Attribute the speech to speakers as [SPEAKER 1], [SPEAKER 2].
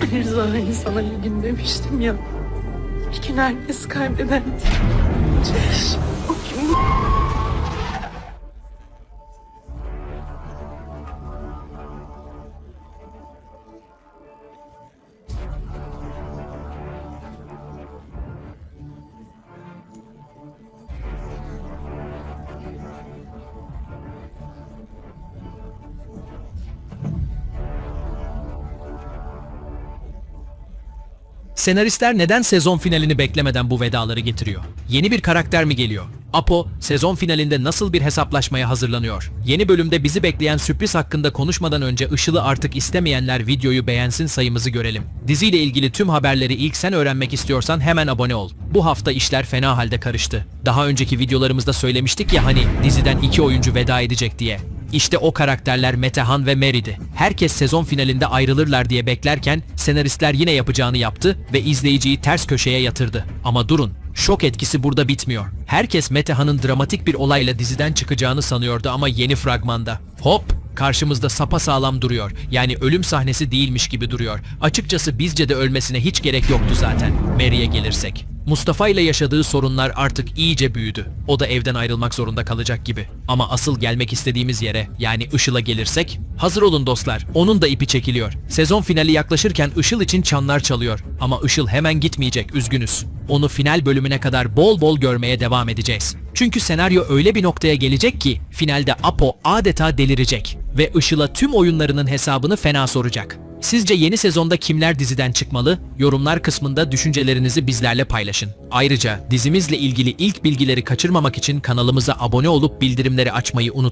[SPEAKER 1] Hani sana bir gün demiştim ya. Bir gün herkes kaybeder.
[SPEAKER 2] Senaristler neden sezon finalini beklemeden bu vedaları getiriyor? Yeni bir karakter mi geliyor? Apo, sezon finalinde nasıl bir hesaplaşmaya hazırlanıyor? Yeni bölümde bizi bekleyen sürpriz hakkında konuşmadan önce Işıl'ı artık istemeyenler videoyu beğensin sayımızı görelim. Diziyle ilgili tüm haberleri ilk sen öğrenmek istiyorsan hemen abone ol. Bu hafta işler fena halde karıştı. Daha önceki videolarımızda söylemiştik ya hani diziden iki oyuncu veda edecek diye. İşte o karakterler Metehan ve Mary'di. Herkes sezon finalinde ayrılırlar diye beklerken senaristler yine yapacağını yaptı ve izleyiciyi ters köşeye yatırdı. Ama durun, şok etkisi burada bitmiyor. Herkes Metehan'ın dramatik bir olayla diziden çıkacağını sanıyordu ama yeni fragmanda. Hop! Karşımızda sapasağlam duruyor. Yani ölüm sahnesi değilmiş gibi duruyor. Açıkçası bizce de ölmesine hiç gerek yoktu zaten. Mary'e gelirsek. Mustafa ile yaşadığı sorunlar artık iyice büyüdü. O da evden ayrılmak zorunda kalacak gibi. Ama asıl gelmek istediğimiz yere yani Işıl'a gelirsek, hazır olun dostlar. Onun da ipi çekiliyor. Sezon finali yaklaşırken Işıl için çanlar çalıyor. Ama Işıl hemen gitmeyecek, üzgünüz. Onu final bölümüne kadar bol bol görmeye devam edeceğiz. Çünkü senaryo öyle bir noktaya gelecek ki finalde Apo adeta delirecek ve Işıl'a tüm oyunlarının hesabını fena soracak. Sizce yeni sezonda kimler diziden çıkmalı? Yorumlar kısmında düşüncelerinizi bizlerle paylaşın. Ayrıca dizimizle ilgili ilk bilgileri kaçırmamak için kanalımıza abone olup bildirimleri açmayı unutmayın.